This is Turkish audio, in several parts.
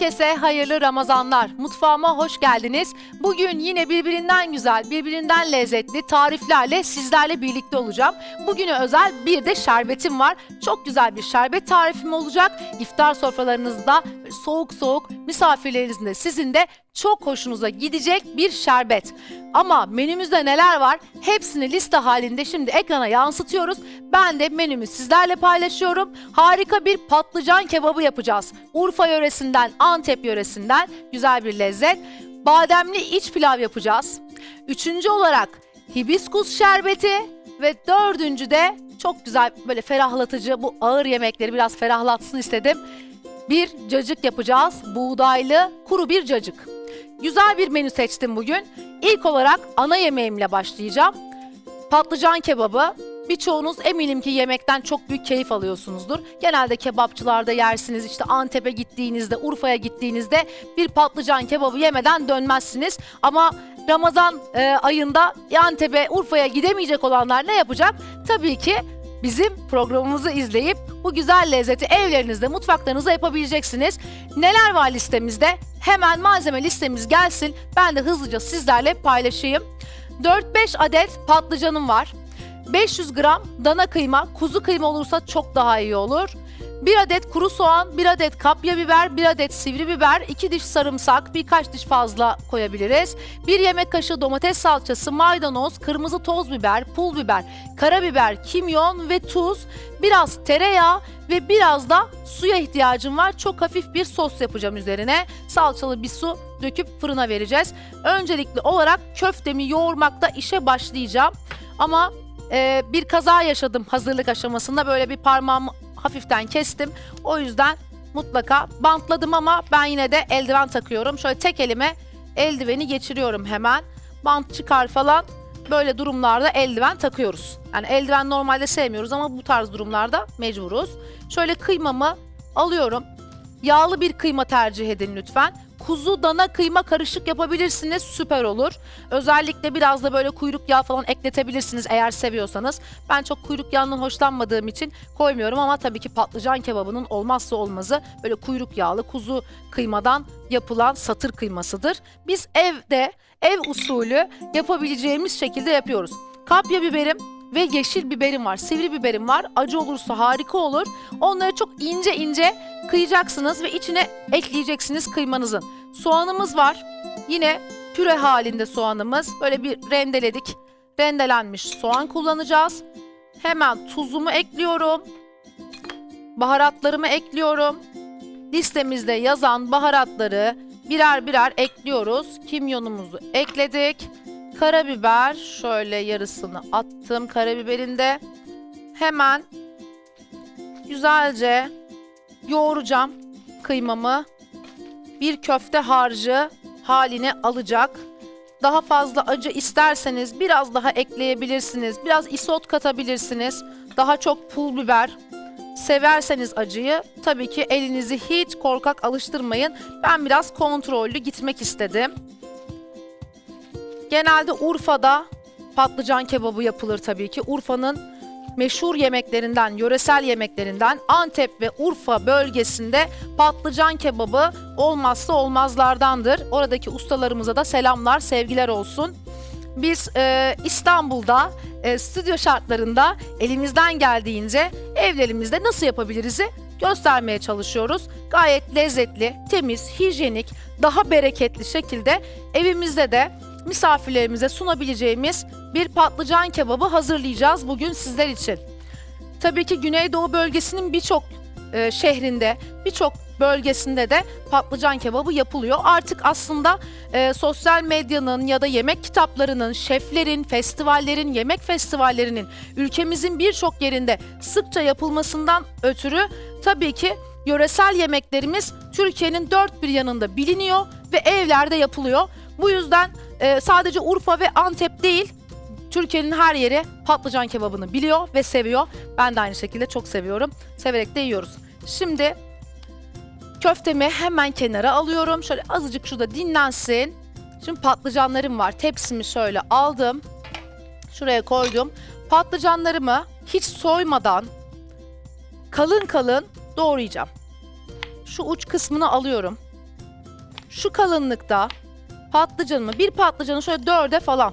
Herkese hayırlı Ramazanlar. Mutfağıma hoş geldiniz. Bugün yine birbirinden güzel, birbirinden lezzetli tariflerle sizlerle birlikte olacağım. Bugüne özel bir de şerbetim var. Çok güzel bir şerbet tarifim olacak. İftar sofralarınızda soğuk soğuk misafirlerinizin de sizin de çok hoşunuza gidecek bir şerbet. Ama menümüzde neler var? Hepsini liste halinde şimdi ekrana yansıtıyoruz. Ben de menümü sizlerle paylaşıyorum. Harika bir patlıcan kebabı yapacağız. Urfa yöresinden, Antep yöresinden güzel bir lezzet. Bademli iç pilav yapacağız. Üçüncü olarak hibiskus şerbeti ve dördüncü de çok güzel böyle ferahlatıcı bu ağır yemekleri biraz ferahlatsın istedim. Bir cacık yapacağız. Buğdaylı kuru bir cacık. Güzel bir menü seçtim bugün. İlk olarak ana yemeğimle başlayacağım. Patlıcan kebabı. Birçoğunuz eminim ki yemekten çok büyük keyif alıyorsunuzdur. Genelde kebapçılarda yersiniz. İşte Antep'e gittiğinizde, Urfa'ya gittiğinizde bir patlıcan kebabı yemeden dönmezsiniz. Ama Ramazan e, ayında Antep'e, Urfa'ya gidemeyecek olanlar ne yapacak? Tabii ki bizim programımızı izleyip bu güzel lezzeti evlerinizde, mutfaklarınızda yapabileceksiniz. Neler var listemizde? Hemen malzeme listemiz gelsin. Ben de hızlıca sizlerle paylaşayım. 4-5 adet patlıcanım var. 500 gram dana kıyma, kuzu kıyma olursa çok daha iyi olur. 1 adet kuru soğan, 1 adet kapya biber, 1 adet sivri biber, 2 diş sarımsak, birkaç diş fazla koyabiliriz. 1 yemek kaşığı domates salçası, maydanoz, kırmızı toz biber, pul biber, karabiber, kimyon ve tuz, biraz tereyağı ve biraz da suya ihtiyacım var. Çok hafif bir sos yapacağım üzerine. Salçalı bir su döküp fırına vereceğiz. Öncelikli olarak köftemi yoğurmakta işe başlayacağım. Ama e, bir kaza yaşadım hazırlık aşamasında. Böyle bir parmağımı hafiften kestim. O yüzden mutlaka bantladım ama ben yine de eldiven takıyorum. Şöyle tek elime eldiveni geçiriyorum hemen. Bant çıkar falan. Böyle durumlarda eldiven takıyoruz. Yani eldiven normalde sevmiyoruz ama bu tarz durumlarda mecburuz. Şöyle kıymamı alıyorum. Yağlı bir kıyma tercih edin lütfen. Kuzu dana kıyma karışık yapabilirsiniz süper olur. Özellikle biraz da böyle kuyruk yağı falan ekletebilirsiniz eğer seviyorsanız. Ben çok kuyruk yağından hoşlanmadığım için koymuyorum ama tabii ki patlıcan kebabının olmazsa olmazı böyle kuyruk yağlı kuzu kıymadan yapılan satır kıymasıdır. Biz evde ev usulü yapabileceğimiz şekilde yapıyoruz. Kapya biberim ve yeşil biberim var. Sivri biberim var. Acı olursa harika olur. Onları çok ince ince kıyacaksınız ve içine ekleyeceksiniz kıymanızın. Soğanımız var. Yine püre halinde soğanımız. Böyle bir rendeledik. Rendelenmiş soğan kullanacağız. Hemen tuzumu ekliyorum. Baharatlarımı ekliyorum. Listemizde yazan baharatları birer birer ekliyoruz. Kimyonumuzu ekledik. Karabiber şöyle yarısını attım karabiberin de. Hemen güzelce yoğuracağım kıymamı. Bir köfte harcı haline alacak. Daha fazla acı isterseniz biraz daha ekleyebilirsiniz. Biraz isot katabilirsiniz. Daha çok pul biber. Severseniz acıyı tabii ki elinizi hiç korkak alıştırmayın. Ben biraz kontrollü gitmek istedim. Genelde Urfa'da patlıcan kebabı yapılır tabii ki. Urfa'nın meşhur yemeklerinden, yöresel yemeklerinden Antep ve Urfa bölgesinde patlıcan kebabı olmazsa olmazlardandır. Oradaki ustalarımıza da selamlar, sevgiler olsun. Biz e, İstanbul'da e, stüdyo şartlarında elimizden geldiğince evlerimizde nasıl yapabiliriz'i göstermeye çalışıyoruz. Gayet lezzetli, temiz, hijyenik, daha bereketli şekilde evimizde de misafirlerimize sunabileceğimiz bir patlıcan kebabı hazırlayacağız bugün sizler için. Tabii ki Güneydoğu bölgesinin birçok e, şehrinde, birçok bölgesinde de patlıcan kebabı yapılıyor. Artık aslında e, sosyal medyanın ya da yemek kitaplarının, şeflerin, festivallerin, yemek festivallerinin ülkemizin birçok yerinde sıkça yapılmasından ötürü tabii ki yöresel yemeklerimiz Türkiye'nin dört bir yanında biliniyor ve evlerde yapılıyor. Bu yüzden e, sadece Urfa ve Antep değil, Türkiye'nin her yeri patlıcan kebabını biliyor ve seviyor. Ben de aynı şekilde çok seviyorum. Severek de yiyoruz. Şimdi köftemi hemen kenara alıyorum. Şöyle azıcık şurada dinlensin. Şimdi patlıcanlarım var. Tepsimi şöyle aldım. Şuraya koydum. Patlıcanlarımı hiç soymadan kalın kalın doğrayacağım. şu uç kısmını alıyorum. Şu kalınlıkta patlıcanımı, bir patlıcanı şöyle dörde falan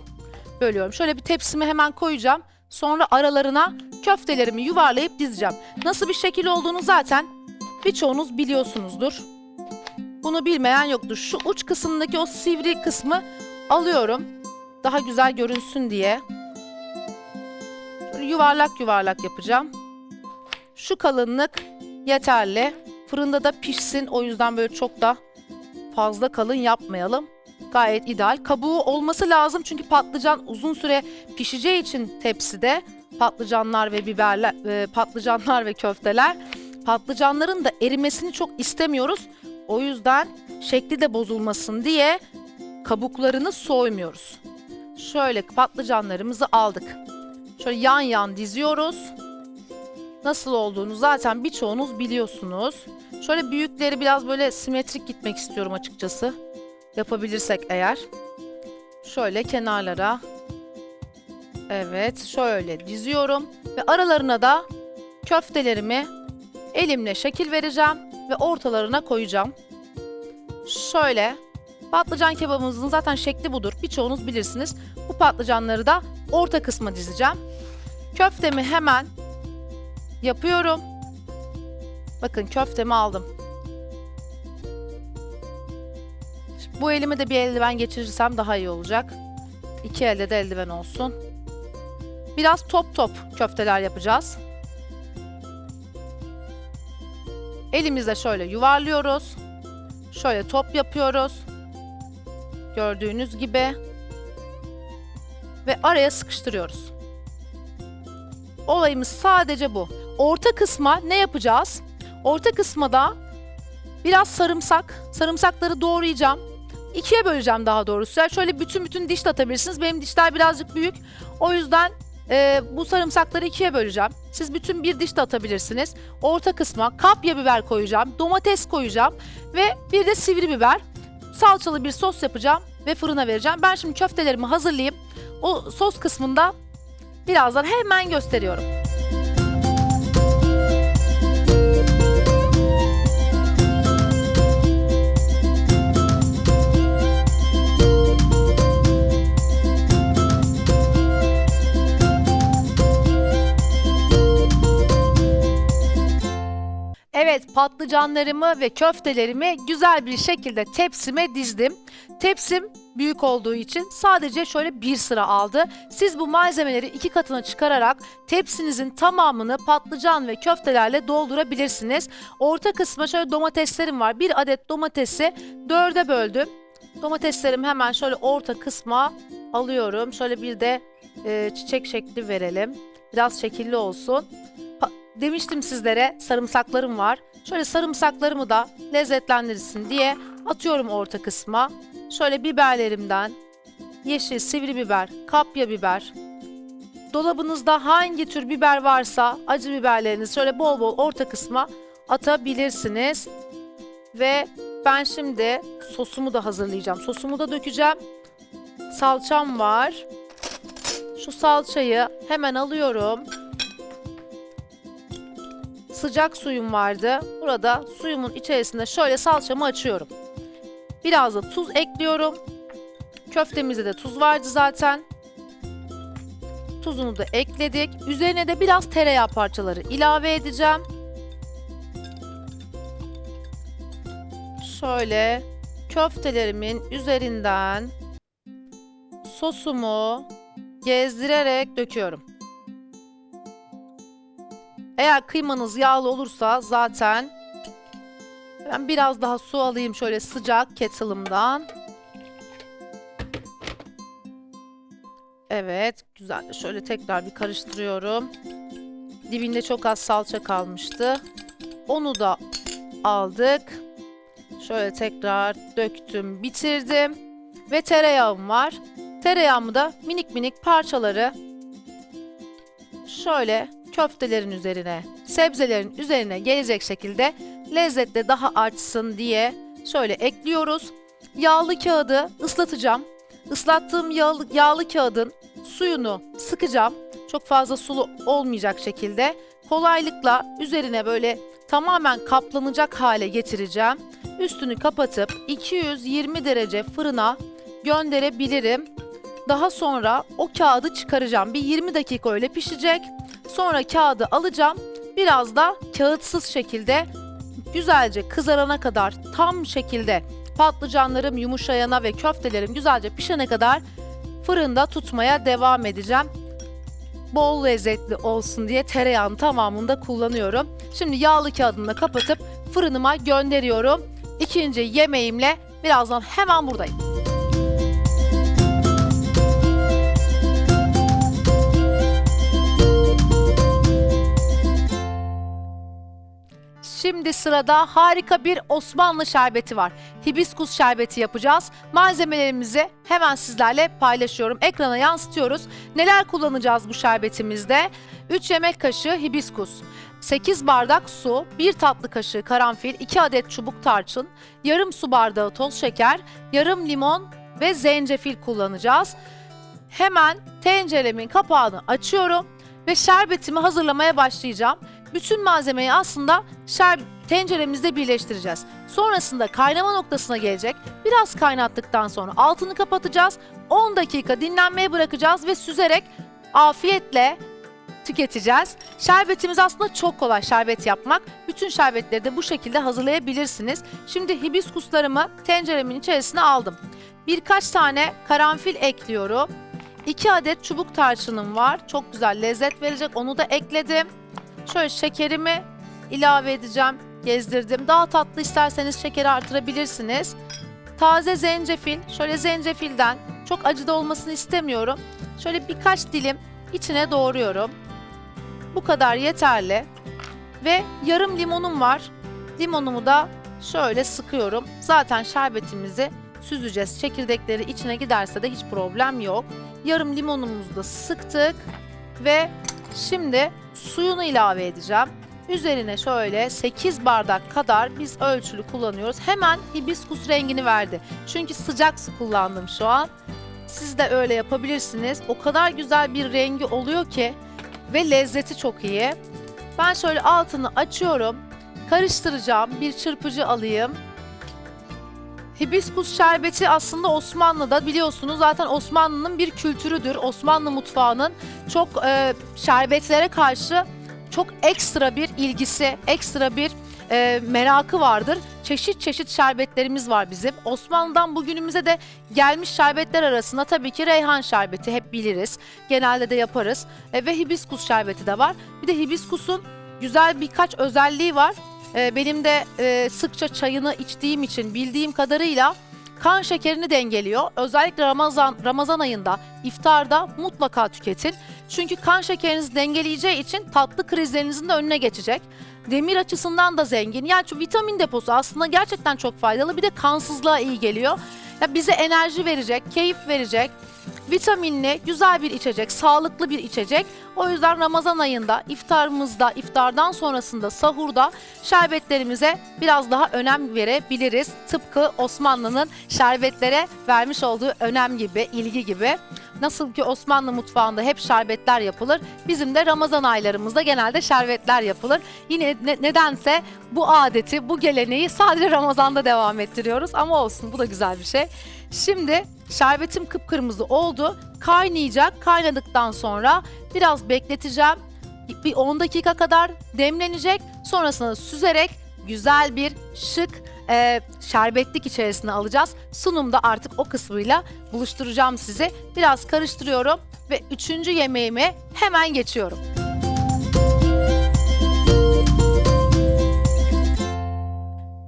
bölüyorum. Şöyle bir tepsime hemen koyacağım. Sonra aralarına köftelerimi yuvarlayıp dizeceğim. Nasıl bir şekil olduğunu zaten birçoğunuz biliyorsunuzdur. Bunu bilmeyen yoktur. Şu uç kısmındaki o sivri kısmı alıyorum. Daha güzel görünsün diye. Şöyle yuvarlak yuvarlak yapacağım. Şu kalınlık yeterli. Fırında da pişsin. O yüzden böyle çok da fazla kalın yapmayalım. Gayet ideal. Kabuğu olması lazım çünkü patlıcan uzun süre pişeceği için tepside patlıcanlar ve biberler, e, patlıcanlar ve köfteler. Patlıcanların da erimesini çok istemiyoruz. O yüzden şekli de bozulmasın diye kabuklarını soymuyoruz. Şöyle patlıcanlarımızı aldık. Şöyle yan yan diziyoruz. Nasıl olduğunu zaten birçoğunuz biliyorsunuz. Şöyle büyükleri biraz böyle simetrik gitmek istiyorum açıkçası. Yapabilirsek eğer. Şöyle kenarlara. Evet, şöyle diziyorum ve aralarına da köftelerimi elimle şekil vereceğim ve ortalarına koyacağım. Şöyle patlıcan kebabımızın zaten şekli budur. Birçoğunuz bilirsiniz. Bu patlıcanları da orta kısma dizeceğim. Köftemi hemen yapıyorum. Bakın köftemi aldım. Bu elime de bir eldiven geçirirsem daha iyi olacak. İki elde de eldiven olsun. Biraz top top köfteler yapacağız. Elimizle şöyle yuvarlıyoruz. Şöyle top yapıyoruz. Gördüğünüz gibi. Ve araya sıkıştırıyoruz. Olayımız sadece bu. Orta kısma ne yapacağız? Orta kısma da biraz sarımsak. Sarımsakları doğrayacağım. İkiye böleceğim daha doğrusu. Yani şöyle bütün bütün diş atabilirsiniz. Benim dişler birazcık büyük. O yüzden e, bu sarımsakları ikiye böleceğim. Siz bütün bir diş atabilirsiniz. Orta kısma kapya biber koyacağım. Domates koyacağım. Ve bir de sivri biber. Salçalı bir sos yapacağım ve fırına vereceğim. Ben şimdi köftelerimi hazırlayayım. O sos kısmında birazdan hemen gösteriyorum. Evet patlıcanlarımı ve köftelerimi güzel bir şekilde tepsime dizdim. Tepsim büyük olduğu için sadece şöyle bir sıra aldı. Siz bu malzemeleri iki katına çıkararak tepsinizin tamamını patlıcan ve köftelerle doldurabilirsiniz. Orta kısma şöyle domateslerim var. Bir adet domatesi dörde böldüm. Domateslerimi hemen şöyle orta kısma alıyorum. Şöyle bir de e, çiçek şekli verelim. Biraz şekilli olsun. Demiştim sizlere sarımsaklarım var. Şöyle sarımsaklarımı da lezzetlendirsin diye atıyorum orta kısma. Şöyle biberlerimden yeşil sivri biber, kapya biber. Dolabınızda hangi tür biber varsa acı biberlerinizi şöyle bol bol orta kısma atabilirsiniz. Ve ben şimdi sosumu da hazırlayacağım. Sosumu da dökeceğim. Salçam var. Şu salçayı hemen alıyorum. Sıcak suyum vardı. Burada suyumun içerisinde şöyle salçamı açıyorum. Biraz da tuz ekliyorum. Köftemizde de tuz vardı zaten. Tuzunu da ekledik. Üzerine de biraz tereyağı parçaları ilave edeceğim. Şöyle köftelerimin üzerinden sosumu gezdirerek döküyorum. Eğer kıymanız yağlı olursa zaten ben biraz daha su alayım şöyle sıcak kettle'ımdan. Evet, güzel. Şöyle tekrar bir karıştırıyorum. Dibinde çok az salça kalmıştı. Onu da aldık. Şöyle tekrar döktüm, bitirdim. Ve tereyağım var. Tereyağımı da minik minik parçaları şöyle köftelerin üzerine, sebzelerin üzerine gelecek şekilde lezzetle daha artsın diye şöyle ekliyoruz. Yağlı kağıdı ıslatacağım. Islattığım yağlı, yağlı kağıdın suyunu sıkacağım. Çok fazla sulu olmayacak şekilde kolaylıkla üzerine böyle tamamen kaplanacak hale getireceğim. Üstünü kapatıp 220 derece fırına gönderebilirim. Daha sonra o kağıdı çıkaracağım. Bir 20 dakika öyle pişecek. Sonra kağıdı alacağım. Biraz da kağıtsız şekilde güzelce kızarana kadar tam şekilde patlıcanlarım yumuşayana ve köftelerim güzelce pişene kadar fırında tutmaya devam edeceğim. Bol lezzetli olsun diye tereyağın tamamını da kullanıyorum. Şimdi yağlı kağıdımla kapatıp fırınıma gönderiyorum. İkinci yemeğimle birazdan hemen buradayım. Şimdi sırada harika bir Osmanlı şerbeti var. Hibiskus şerbeti yapacağız. Malzemelerimizi hemen sizlerle paylaşıyorum. Ekrana yansıtıyoruz. Neler kullanacağız bu şerbetimizde? 3 yemek kaşığı hibiskus, 8 bardak su, 1 tatlı kaşığı karanfil, 2 adet çubuk tarçın, yarım su bardağı toz şeker, yarım limon ve zencefil kullanacağız. Hemen tenceremin kapağını açıyorum ve şerbetimi hazırlamaya başlayacağım. Bütün malzemeyi aslında şer tenceremizde birleştireceğiz. Sonrasında kaynama noktasına gelecek. Biraz kaynattıktan sonra altını kapatacağız. 10 dakika dinlenmeye bırakacağız ve süzerek afiyetle tüketeceğiz. Şerbetimiz aslında çok kolay şerbet yapmak. Bütün şerbetleri de bu şekilde hazırlayabilirsiniz. Şimdi hibiskuslarımı tenceremin içerisine aldım. Birkaç tane karanfil ekliyorum. 2 adet çubuk tarçınım var. Çok güzel lezzet verecek. Onu da ekledim. Şöyle şekerimi ilave edeceğim. Gezdirdim. Daha tatlı isterseniz şekeri artırabilirsiniz. Taze zencefil. Şöyle zencefilden çok acı da olmasını istemiyorum. Şöyle birkaç dilim içine doğruyorum. Bu kadar yeterli. Ve yarım limonum var. Limonumu da şöyle sıkıyorum. Zaten şerbetimizi süzeceğiz. Çekirdekleri içine giderse de hiç problem yok. Yarım limonumuzu da sıktık ve şimdi suyunu ilave edeceğim. Üzerine şöyle 8 bardak kadar biz ölçülü kullanıyoruz. Hemen hibiskus rengini verdi. Çünkü sıcak su kullandım şu an. Siz de öyle yapabilirsiniz. O kadar güzel bir rengi oluyor ki ve lezzeti çok iyi. Ben şöyle altını açıyorum. Karıştıracağım. Bir çırpıcı alayım. Hibiskus şerbeti aslında Osmanlı'da biliyorsunuz zaten Osmanlı'nın bir kültürüdür. Osmanlı mutfağının çok e, şerbetlere karşı çok ekstra bir ilgisi, ekstra bir e, merakı vardır. Çeşit çeşit şerbetlerimiz var bizim. Osmanlı'dan bugünümüze de gelmiş şerbetler arasında tabii ki reyhan şerbeti hep biliriz. Genelde de yaparız. E, ve hibiskus şerbeti de var. Bir de hibiskusun güzel birkaç özelliği var. E, benim de e, sıkça çayını içtiğim için bildiğim kadarıyla kan şekerini dengeliyor. Özellikle Ramazan Ramazan ayında iftarda mutlaka tüketin. Çünkü kan şekerinizi dengeleyeceği için tatlı krizlerinizin de önüne geçecek. Demir açısından da zengin. Yani şu vitamin deposu aslında gerçekten çok faydalı. Bir de kansızlığa iyi geliyor. Ya bize enerji verecek, keyif verecek. Vitaminli, güzel bir içecek, sağlıklı bir içecek. O yüzden Ramazan ayında iftarımızda, iftardan sonrasında sahurda şerbetlerimize biraz daha önem verebiliriz. Tıpkı Osmanlı'nın şerbetlere vermiş olduğu önem gibi, ilgi gibi. Nasıl ki Osmanlı mutfağında hep şerbetler yapılır, bizim de Ramazan aylarımızda genelde şerbetler yapılır. Yine ne- nedense bu adeti, bu geleneği sadece Ramazan'da devam ettiriyoruz ama olsun bu da güzel bir şey. Şimdi şerbetim kıpkırmızı oldu. Kaynayacak. Kaynadıktan sonra biraz bekleteceğim. Bir 10 dakika kadar demlenecek. Sonrasında süzerek güzel bir şık e, şerbetlik içerisine alacağız. Sunumda artık o kısmıyla buluşturacağım sizi. Biraz karıştırıyorum ve üçüncü yemeğime hemen geçiyorum.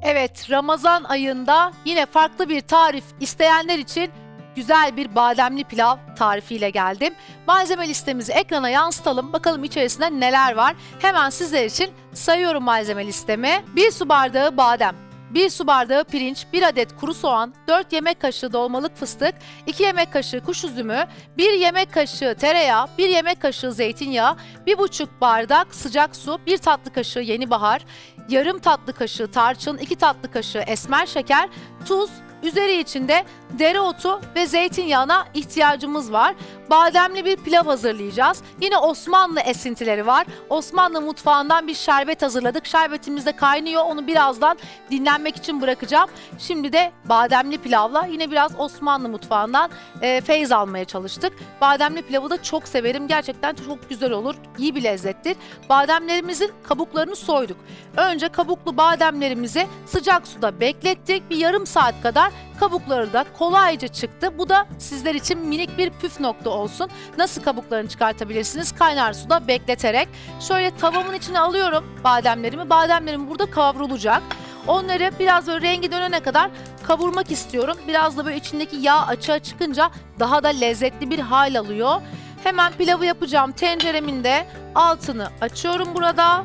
Evet, Ramazan ayında yine farklı bir tarif isteyenler için güzel bir bademli pilav tarifiyle geldim. Malzeme listemizi ekrana yansıtalım. Bakalım içerisinde neler var. Hemen sizler için sayıyorum malzeme listemi. 1 su bardağı badem, 1 su bardağı pirinç, 1 adet kuru soğan, 4 yemek kaşığı dolmalık fıstık, 2 yemek kaşığı kuş üzümü, 1 yemek kaşığı tereyağı, 1 yemek kaşığı zeytinyağı, 1,5 bardak sıcak su, 1 tatlı kaşığı yeni bahar, yarım tatlı kaşığı tarçın, 2 tatlı kaşığı esmer şeker, tuz, üzeri içinde dereotu ve zeytinyağına ihtiyacımız var. Bademli bir pilav hazırlayacağız. Yine Osmanlı esintileri var. Osmanlı mutfağından bir şerbet hazırladık. Şerbetimiz de kaynıyor. Onu birazdan dinlenmek için bırakacağım. Şimdi de bademli pilavla yine biraz Osmanlı mutfağından e, feyz almaya çalıştık. Bademli pilavı da çok severim. Gerçekten çok güzel olur. İyi bir lezzettir. Bademlerimizin kabuklarını soyduk. Önce kabuklu bademlerimizi sıcak suda beklettik. Bir yarım saat kadar kabukları da kolayca çıktı. Bu da sizler için minik bir püf nokta olsun. Nasıl kabuklarını çıkartabilirsiniz? Kaynar suda bekleterek. Şöyle tavamın içine alıyorum bademlerimi. Bademlerim burada kavrulacak. Onları biraz böyle rengi dönene kadar kavurmak istiyorum. Biraz da böyle içindeki yağ açığa çıkınca daha da lezzetli bir hal alıyor. Hemen pilavı yapacağım tenceremin de altını açıyorum burada.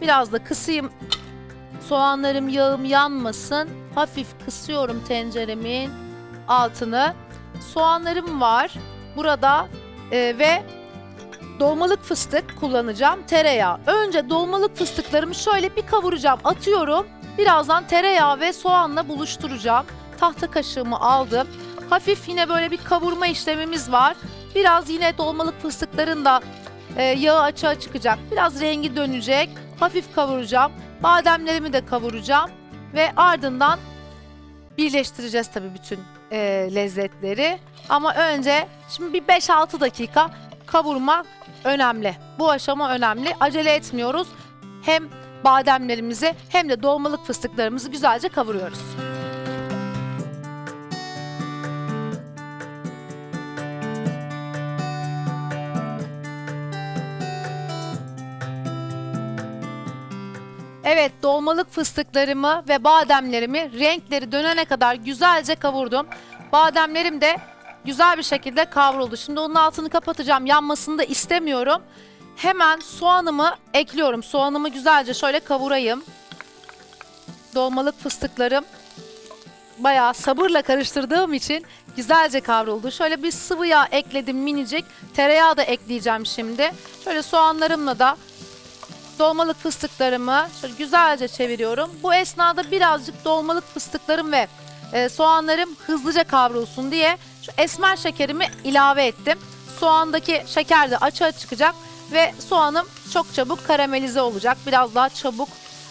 Biraz da kısayım. Soğanlarım yağım yanmasın. Hafif kısıyorum tenceremin altını. Soğanlarım var burada e, ve dolmalık fıstık kullanacağım. Tereyağı. Önce dolmalık fıstıklarımı şöyle bir kavuracağım. Atıyorum. Birazdan tereyağı ve soğanla buluşturacağım. Tahta kaşığımı aldım. Hafif yine böyle bir kavurma işlemimiz var. Biraz yine dolmalık fıstıkların da e, yağı açığa çıkacak. Biraz rengi dönecek. Hafif kavuracağım. Bademlerimi de kavuracağım. Ve ardından birleştireceğiz tabii bütün e, lezzetleri. Ama önce şimdi bir 5-6 dakika kavurma önemli. Bu aşama önemli. Acele etmiyoruz. Hem bademlerimizi hem de dolmalık fıstıklarımızı güzelce kavuruyoruz. Evet, dolmalık fıstıklarımı ve bademlerimi renkleri dönene kadar güzelce kavurdum. Bademlerim de güzel bir şekilde kavruldu. Şimdi onun altını kapatacağım. Yanmasını da istemiyorum. Hemen soğanımı ekliyorum. Soğanımı güzelce şöyle kavurayım. Dolmalık fıstıklarım bayağı sabırla karıştırdığım için güzelce kavruldu. Şöyle bir sıvı yağ ekledim minicik. Tereyağı da ekleyeceğim şimdi. Şöyle soğanlarımla da dolmalık fıstıklarımı şöyle güzelce çeviriyorum. Bu esnada birazcık dolmalık fıstıklarım ve e, soğanlarım hızlıca kavrulsun diye şu esmer şekerimi ilave ettim. Soğandaki şeker de açığa çıkacak ve soğanım çok çabuk karamelize olacak. Biraz daha çabuk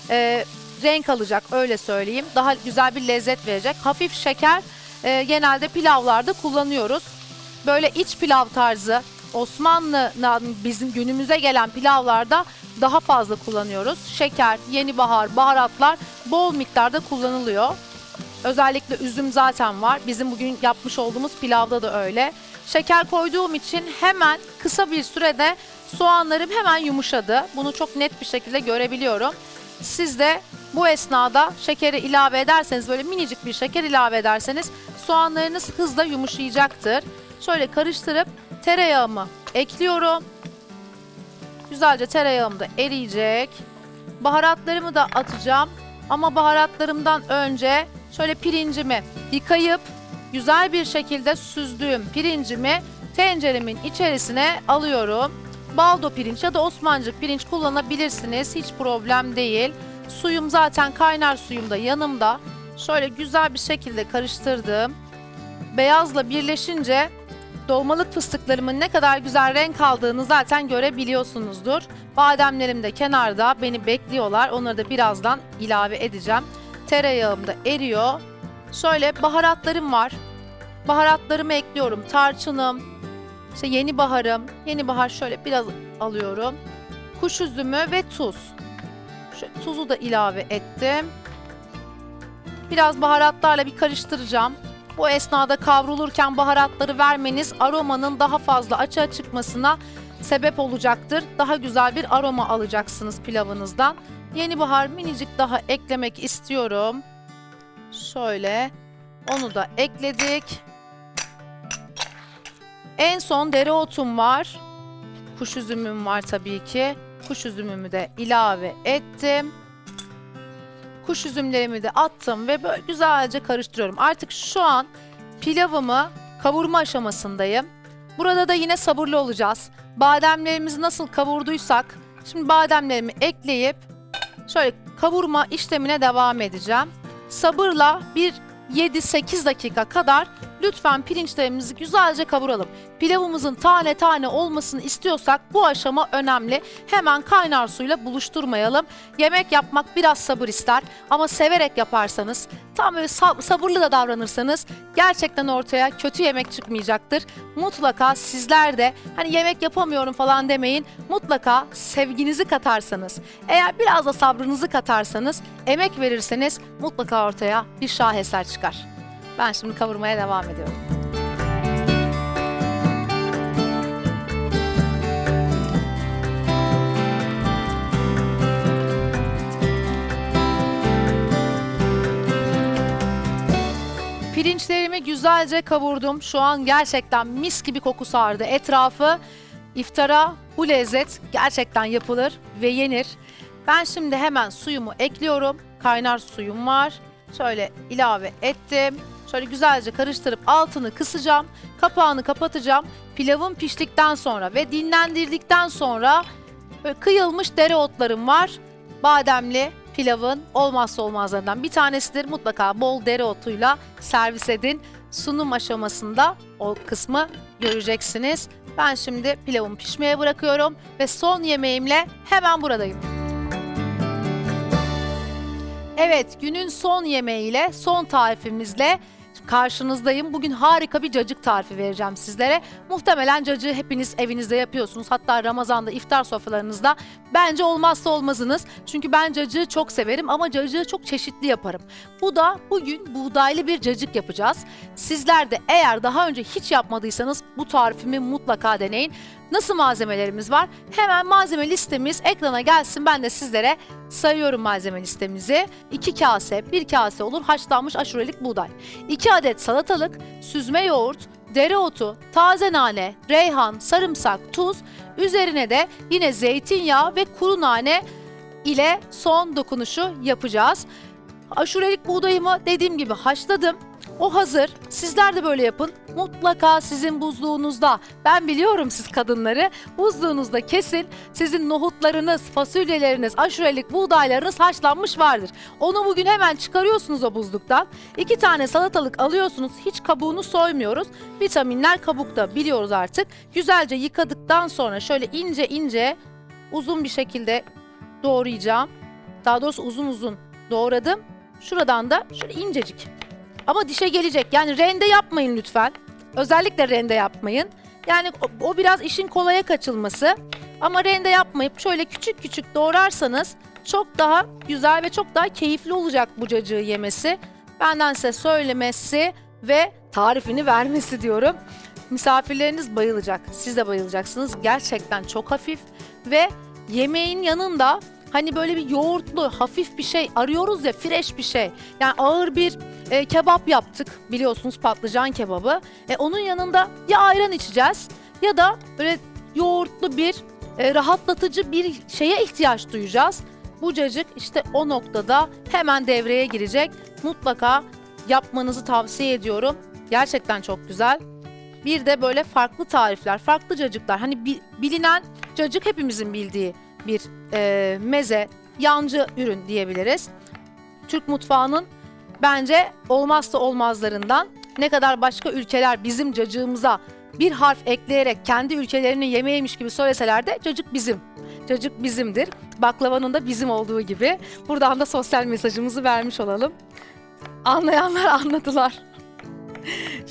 e, renk alacak öyle söyleyeyim. Daha güzel bir lezzet verecek. Hafif şeker e, genelde pilavlarda kullanıyoruz. Böyle iç pilav tarzı Osmanlı'nın bizim günümüze gelen pilavlarda daha fazla kullanıyoruz. Şeker, yeni bahar, baharatlar bol miktarda kullanılıyor. Özellikle üzüm zaten var. Bizim bugün yapmış olduğumuz pilavda da öyle. Şeker koyduğum için hemen kısa bir sürede soğanlarım hemen yumuşadı. Bunu çok net bir şekilde görebiliyorum. Siz de bu esnada şekeri ilave ederseniz böyle minicik bir şeker ilave ederseniz soğanlarınız hızla yumuşayacaktır. Şöyle karıştırıp tereyağımı ekliyorum. Güzelce tereyağım da eriyecek. Baharatlarımı da atacağım. Ama baharatlarımdan önce şöyle pirincimi yıkayıp güzel bir şekilde süzdüğüm pirincimi tenceremin içerisine alıyorum. Baldo pirinç ya da Osmancık pirinç kullanabilirsiniz. Hiç problem değil. Suyum zaten kaynar suyum da yanımda. Şöyle güzel bir şekilde karıştırdım. Beyazla birleşince dolmalık fıstıklarımın ne kadar güzel renk aldığını zaten görebiliyorsunuzdur. Bademlerim de kenarda beni bekliyorlar. Onları da birazdan ilave edeceğim. Tereyağım da eriyor. Şöyle baharatlarım var. Baharatlarımı ekliyorum. Tarçınım, işte yeni baharım. Yeni bahar şöyle biraz alıyorum. Kuş üzümü ve tuz. Şöyle tuzu da ilave ettim. Biraz baharatlarla bir karıştıracağım. Bu esnada kavrulurken baharatları vermeniz aromanın daha fazla açığa çıkmasına sebep olacaktır. Daha güzel bir aroma alacaksınız pilavınızdan. Yeni bahar minicik daha eklemek istiyorum. Şöyle onu da ekledik. En son dereotum var. Kuş üzümüm var tabii ki. Kuş üzümümü de ilave ettim. Kuş üzümlerimi de attım ve böyle güzelce karıştırıyorum. Artık şu an pilavımı kavurma aşamasındayım. Burada da yine sabırlı olacağız. Bademlerimizi nasıl kavurduysak şimdi bademlerimi ekleyip şöyle kavurma işlemine devam edeceğim. Sabırla bir 7-8 dakika kadar lütfen pirinçlerimizi güzelce kavuralım. Pilavımızın tane tane olmasını istiyorsak bu aşama önemli. Hemen kaynar suyla buluşturmayalım. Yemek yapmak biraz sabır ister ama severek yaparsanız, tam böyle sab- sabırlı da davranırsanız gerçekten ortaya kötü yemek çıkmayacaktır. Mutlaka sizler de hani yemek yapamıyorum falan demeyin. Mutlaka sevginizi katarsanız, eğer biraz da sabrınızı katarsanız, emek verirseniz mutlaka ortaya bir şaheser çıkar. Ben şimdi kavurmaya devam ediyorum. Pirinçlerimi güzelce kavurdum. Şu an gerçekten mis gibi koku sardı etrafı. İftara bu lezzet gerçekten yapılır ve yenir. Ben şimdi hemen suyumu ekliyorum. Kaynar suyum var. Şöyle ilave ettim. Şöyle güzelce karıştırıp altını kısacağım. Kapağını kapatacağım. Pilavım piştikten sonra ve dinlendirdikten sonra böyle kıyılmış dereotlarım var. Bademli pilavın olmazsa olmazlarından bir tanesidir. Mutlaka bol dereotuyla servis edin. Sunum aşamasında o kısmı göreceksiniz. Ben şimdi pilavımı pişmeye bırakıyorum ve son yemeğimle hemen buradayım. Evet, günün son yemeğiyle, son tarifimizle karşınızdayım. Bugün harika bir cacık tarifi vereceğim sizlere. Muhtemelen cacığı hepiniz evinizde yapıyorsunuz. Hatta Ramazan'da iftar sofralarınızda bence olmazsa olmazınız. Çünkü ben cacığı çok severim ama cacığı çok çeşitli yaparım. Bu da bugün buğdaylı bir cacık yapacağız. Sizler de eğer daha önce hiç yapmadıysanız bu tarifimi mutlaka deneyin. Nasıl malzemelerimiz var? Hemen malzeme listemiz ekrana gelsin. Ben de sizlere sayıyorum malzeme listemizi. 2 kase, 1 kase olur haşlanmış aşurelik buğday. 2 adet salatalık, süzme yoğurt, dereotu, taze nane, reyhan, sarımsak, tuz. Üzerine de yine zeytinyağı ve kuru nane ile son dokunuşu yapacağız. Aşurelik buğdayımı dediğim gibi haşladım. O hazır. Sizler de böyle yapın. Mutlaka sizin buzluğunuzda, ben biliyorum siz kadınları, buzluğunuzda kesin sizin nohutlarınız, fasulyeleriniz, aşurelik buğdaylarınız haşlanmış vardır. Onu bugün hemen çıkarıyorsunuz o buzluktan. İki tane salatalık alıyorsunuz. Hiç kabuğunu soymuyoruz. Vitaminler kabukta biliyoruz artık. Güzelce yıkadıktan sonra şöyle ince ince uzun bir şekilde doğrayacağım. Daha doğrusu uzun uzun doğradım. Şuradan da şöyle incecik. Ama dişe gelecek. Yani rende yapmayın lütfen. Özellikle rende yapmayın. Yani o, o biraz işin kolaya kaçılması. Ama rende yapmayıp şöyle küçük küçük doğrarsanız çok daha güzel ve çok daha keyifli olacak bu cacığı yemesi. Benden size söylemesi ve tarifini vermesi diyorum. Misafirleriniz bayılacak. Siz de bayılacaksınız. Gerçekten çok hafif ve yemeğin yanında hani böyle bir yoğurtlu hafif bir şey arıyoruz ya fresh bir şey. Yani ağır bir e, kebap yaptık biliyorsunuz patlıcan kebabı. E, onun yanında ya ayran içeceğiz ya da böyle yoğurtlu bir e, rahatlatıcı bir şeye ihtiyaç duyacağız. Bu cacık işte o noktada hemen devreye girecek. Mutlaka yapmanızı tavsiye ediyorum. Gerçekten çok güzel. Bir de böyle farklı tarifler, farklı cacıklar. Hani bi- bilinen cacık hepimizin bildiği bir e, meze, yancı ürün diyebiliriz. Türk mutfağının bence olmazsa olmazlarından ne kadar başka ülkeler bizim cacığımıza bir harf ekleyerek kendi ülkelerinin yemeğiymiş gibi söyleseler de cacık bizim. Cacık bizimdir. Baklavanın da bizim olduğu gibi. Buradan da sosyal mesajımızı vermiş olalım. Anlayanlar anladılar.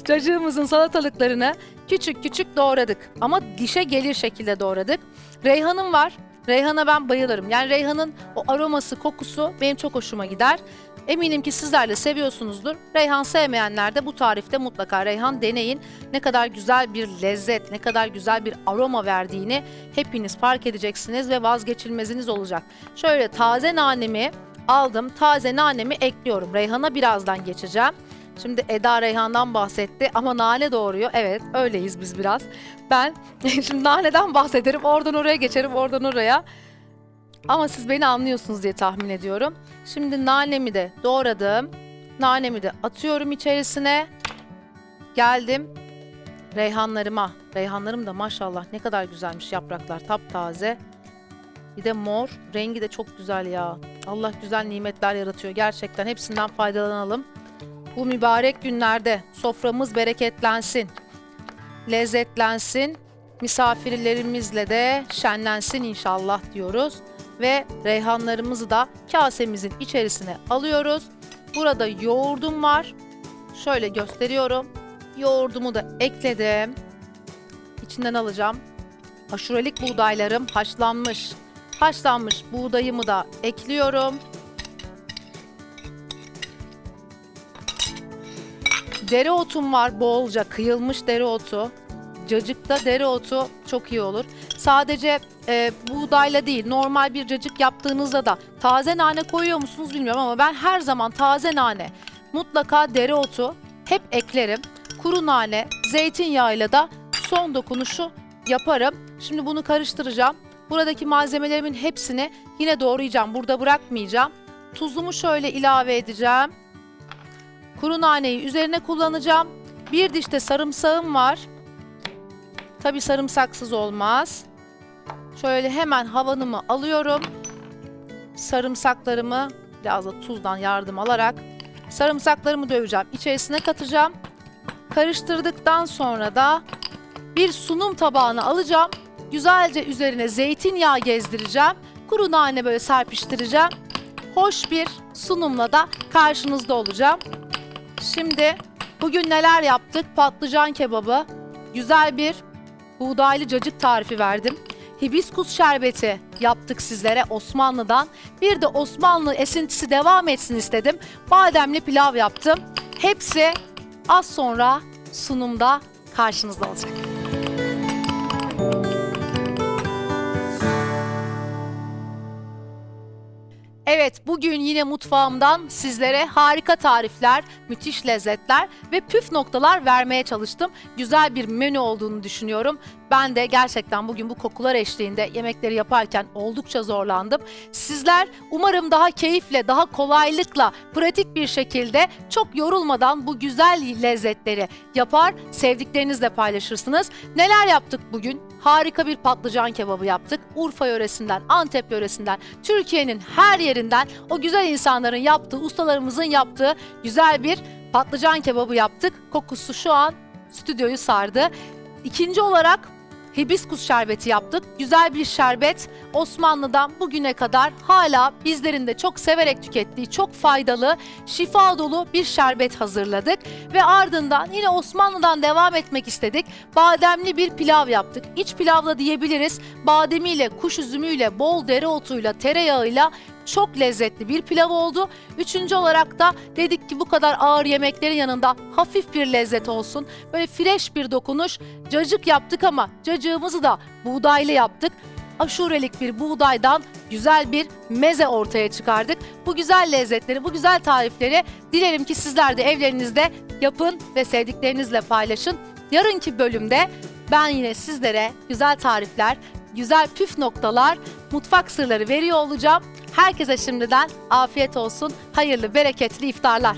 Cacığımızın salatalıklarını küçük küçük doğradık. Ama dişe gelir şekilde doğradık. Reyhanım var. Reyhana ben bayılırım. Yani reyhanın o aroması, kokusu benim çok hoşuma gider. Eminim ki sizler de seviyorsunuzdur. Reyhan sevmeyenler de bu tarifte mutlaka reyhan deneyin. Ne kadar güzel bir lezzet, ne kadar güzel bir aroma verdiğini hepiniz fark edeceksiniz ve vazgeçilmeziniz olacak. Şöyle taze nanemi aldım. Taze nanemi ekliyorum. Reyhana birazdan geçeceğim. Şimdi Eda Reyhan'dan bahsetti ama nane doğuruyor. Evet öyleyiz biz biraz. Ben şimdi naneden bahsederim. Oradan oraya geçerim, oradan oraya. Ama siz beni anlıyorsunuz diye tahmin ediyorum. Şimdi nanemi de doğradım. Nanemi de atıyorum içerisine. Geldim reyhanlarıma. Reyhanlarım da maşallah ne kadar güzelmiş yapraklar taptaze. Bir de mor. Rengi de çok güzel ya. Allah güzel nimetler yaratıyor. Gerçekten hepsinden faydalanalım. Bu mübarek günlerde soframız bereketlensin, lezzetlensin, misafirlerimizle de şenlensin inşallah diyoruz. Ve reyhanlarımızı da kasemizin içerisine alıyoruz. Burada yoğurdum var. Şöyle gösteriyorum. Yoğurdumu da ekledim. İçinden alacağım. Aşurelik buğdaylarım haşlanmış. Haşlanmış buğdayımı da ekliyorum. Dereotum var bolca kıyılmış dereotu. Cacıkta dereotu çok iyi olur. Sadece e, buğdayla değil normal bir cacık yaptığınızda da taze nane koyuyor musunuz bilmiyorum ama ben her zaman taze nane mutlaka dereotu hep eklerim. Kuru nane zeytinyağıyla da son dokunuşu yaparım. Şimdi bunu karıştıracağım. Buradaki malzemelerimin hepsini yine doğrayacağım. Burada bırakmayacağım. Tuzumu şöyle ilave edeceğim. Kuru naneyi üzerine kullanacağım. Bir diş de sarımsağım var. Tabi sarımsaksız olmaz. Şöyle hemen havanımı alıyorum. Sarımsaklarımı biraz da tuzdan yardım alarak sarımsaklarımı döveceğim. İçerisine katacağım. Karıştırdıktan sonra da bir sunum tabağına alacağım. Güzelce üzerine zeytinyağı gezdireceğim. Kuru nane böyle serpiştireceğim. Hoş bir sunumla da karşınızda olacağım. Şimdi bugün neler yaptık? Patlıcan kebabı, güzel bir buğdaylı cacık tarifi verdim. Hibiskus şerbeti yaptık sizlere Osmanlı'dan. Bir de Osmanlı esintisi devam etsin istedim. Bademli pilav yaptım. Hepsi az sonra sunumda karşınızda olacak. Evet, bugün yine mutfağımdan sizlere harika tarifler, müthiş lezzetler ve püf noktalar vermeye çalıştım. Güzel bir menü olduğunu düşünüyorum. Ben de gerçekten bugün bu kokular eşliğinde yemekleri yaparken oldukça zorlandım. Sizler umarım daha keyifle, daha kolaylıkla, pratik bir şekilde çok yorulmadan bu güzel lezzetleri yapar, sevdiklerinizle paylaşırsınız. Neler yaptık bugün? Harika bir patlıcan kebabı yaptık. Urfa yöresinden, Antep yöresinden, Türkiye'nin her yerinden o güzel insanların yaptığı, ustalarımızın yaptığı güzel bir patlıcan kebabı yaptık. Kokusu şu an stüdyoyu sardı. İkinci olarak hibiskus şerbeti yaptık. Güzel bir şerbet. Osmanlı'dan bugüne kadar hala bizlerin de çok severek tükettiği çok faydalı, şifa dolu bir şerbet hazırladık. Ve ardından yine Osmanlı'dan devam etmek istedik. Bademli bir pilav yaptık. İç pilavla diyebiliriz. Bademiyle, kuş üzümüyle, bol dereotuyla, tereyağıyla çok lezzetli bir pilav oldu. Üçüncü olarak da dedik ki bu kadar ağır yemeklerin yanında hafif bir lezzet olsun. Böyle fresh bir dokunuş. Cacık yaptık ama cacığımızı da buğdaylı yaptık. Aşurelik bir buğdaydan güzel bir meze ortaya çıkardık. Bu güzel lezzetleri, bu güzel tarifleri dilerim ki sizler de evlerinizde yapın ve sevdiklerinizle paylaşın. Yarınki bölümde ben yine sizlere güzel tarifler, güzel püf noktalar, mutfak sırları veriyor olacağım. Herkese şimdiden afiyet olsun, hayırlı, bereketli iftarlar.